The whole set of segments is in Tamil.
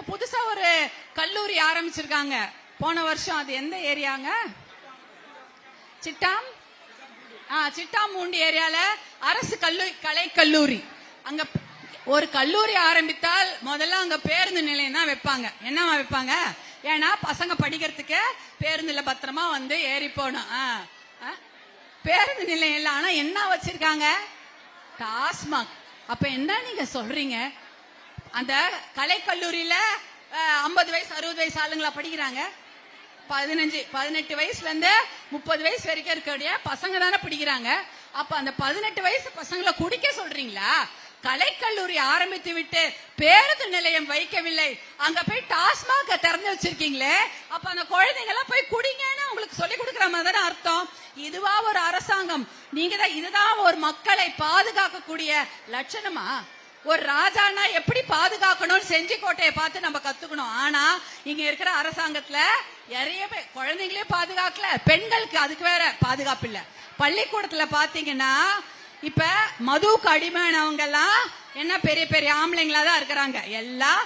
இப்ப புதுசா ஒரு கல்லூரி ஆரம்பிச்சிருக்காங்க. போன வருஷம் அது எந்த ஏரியாங்க? சிட்டாம்? ஆ சிட்டாமூண்டி ஏரியால அரசு கல்லூரி கலை கல்லூரி அங்க ஒரு கல்லூரி ஆரம்பித்தால் முதல்ல அங்க பேருந்து நிலையம் தான் வைப்பாங்க. என்னவா வைப்பாங்க? ஏன்னா பசங்க படிக்கிறதுக்கு பேருந்துல பத்திரமா வந்து ஏறி போகணும். ஆ, ஆ. பேருந்து நிலையம் இல்ல. ஆனா என்ன வச்சிருக்காங்க? டாஸ்மாக். அப்ப என்ன நீங்க சொல்றீங்க? அந்த கலைக்கல்லூரியில ஐம்பது வயசு அறுபது வயசு ஆளுங்களா படிக்கிறாங்க. பதினஞ்சு பதினெட்டு வயசுல இருந்து முப்பது வயசு வரைக்கும் இருக்கக்கூடிய பசங்க தானே பிடிக்கிறாங்க. அப்ப அந்த பதினெட்டு வயசு பசங்களை குடிக்க சொல்றீங்களா? கலைக்கல்லூரி ஆரம்பித்து விட்டு பேருந்து நிலையம் வைக்கவில்லை. அங்க போய் டாஸ்மாக திறந்து வச்சிருக்கீங்களே. அப்ப அந்த குழந்தைங்க எல்லாம் போய் குடிங்கன்னு உங்களுக்கு சொல்லி கொடுக்குற மாதிரி தானே அர்த்தம். இதுவா ஒரு அரசாங்கம். நீங்க தான் இதுதான் ஒரு மக்களை பாதுகாக்கக்கூடிய லட்சணமா? ஒரு ராஜானா எப்படி பாதுகாக்கணும்னு செஞ்சி கோட்டையை பார்த்து நம்ம கத்துக்கணும். ஆனா இங்க இருக்கிற அரசாங்கத்துல நிறைய பேர் குழந்தைங்களே பாதுகாக்கல பெண்களுக்கு அதுக்கு வேற பாதுகாப்பு இல்ல. பள்ளிக்கூடத்துல பாத்தீங்கன்னா இப்ப மதுவுக்கு அடிமையானவங்க எல்லாம் என்ன பெரிய பெரிய ஆம்பளைங்களா தான் இருக்கிறாங்க. எல்லாம்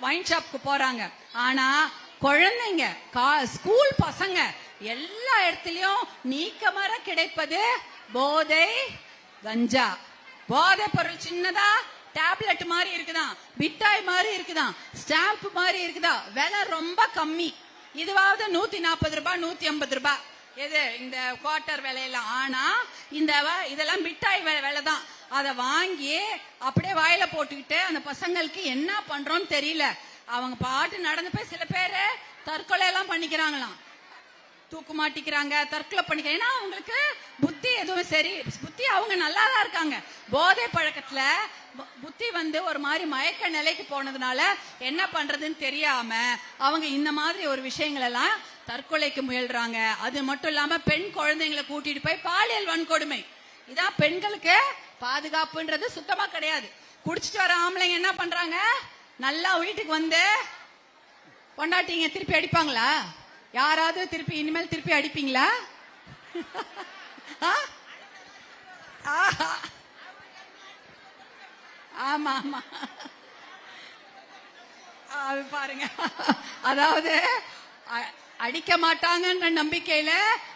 வைன் ஷாப்க்கு போறாங்க. ஆனா குழந்தைங்க கா- ஸ்கூல் பசங்க எல்லா இடத்துலயும் நீக்கமர கிடைப்பது போதை கஞ்சா. போதை பொருள் சின்னதா டேப்லெட் மாதிரி இருக்குதான் மிட்டாய் மாதிரி இருக்குதான் ஸ்டாம்ப் மாதிரி இருக்குதா? விலை ரொம்ப கம்மி. இதுவாவது நூத்தி நாற்பது ரூபாய் நூத்தி ஐம்பது ரூபாய். எது? இந்த குவார்ட்டர் விலையெல்லாம். ஆனா இந்த வ- இதெல்லாம் மிட்டாய் வி- விலை தான் அதை வாங்கி அப்படியே வாயில போட்டுக்கிட்டு அந்த பசங்களுக்கு என்ன பண்றோம்னு தெரியல. அவங்க பாட்டு நடந்து போய் சில பேர் தற்கொலை எல்லாம் பண்ணிக்கிறாங்களாம். தூக்கு மாட்டிக்கிறாங்க தற்கொலை பண்ணிக்கிறாங்க. ஏன்னா அவங்களுக்கு புத்தி எதுவும் சரி புத்தி அவங்க நல்லா தான் இருக்காங்க. போதை பழக்கத்துல புத்தி வந்து ஒரு மாதிரி மயக்க நிலைக்கு போனதுனால என்ன பண்றதுன்னு தெரியாம அவங்க இந்த மாதிரி ஒரு விஷயங்கள் எல்லாம் தற்கொலைக்கு முயல்றாங்க. அது மட்டும் இல்லாம பெண் குழந்தைங்களை கூட்டிட்டு போய் பாலியல் வன்கொடுமை. இதான் பெண்களுக்கு பாதுகாப்புன்றது சுத்தமா கிடையாது. குடிச்சிட்டு வர ஆம்பளைங்க என்ன பண்றாங்க? நல்லா வீட்டுக்கு வந்து பொண்டாட்டிங்க திருப்பி அடிப்பாங்களா? யாராவது திருப்பி இனிமேல் திருப்பி அடிப்பீங்களா ஆ? ஆஹா. ஆமா ஆமா அது பாருங்க. அதாவது அ- அடிக்க மாட்டாங்கன்ற நம்பிக்கையில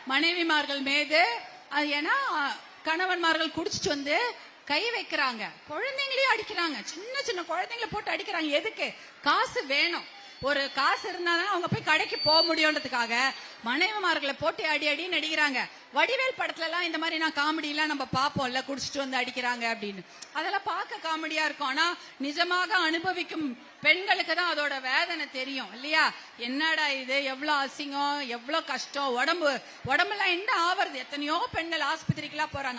மனைவிமார்கள் மீது அது ஏன்னா கணவன்மார்கள் குடிச்சிட்டு வந்து கை வைக்கிறாங்க. குழந்தைங்களையும் அடிக்கிறாங்க. சின்ன சின்ன குழந்தைங்களை போட்டு அடிக்கிறாங்க. எதுக்கு? காசு வேணும். ஒரு காசு இருந்தாதான் அவங்க போய் கடைக்கு போக முடியுன்றதுக்காக மனைவிமார்களை போட்டு அடி அடின்னு அடிக்கிறாங்க வடிவேல் படத்துல எல்லாம் இந்த மாதிரி நான் காமெடி எல்லாம் நம்ம பார்ப்போம்ல குடிச்சிட்டு வந்து அடிக்கிறாங்க அப்படின்னு. அதெல்லாம் பார்க்க காமெடியா இருக்கும். ஆனா நிஜமாக அனுபவிக்கும் பெண்களுக்கு தான் அதோட வேதனை தெரியும் இல்லையா? என்னடா இது? எவ்வளவு அசிங்கம்? எவ்வளவு கஷ்டம்? உடம்பு உடம்புலாம் என்ன ஆவறது? எத்தனையோ பெண்கள் ஆஸ்பத்திரிக்கெல்லாம் போறாங்க.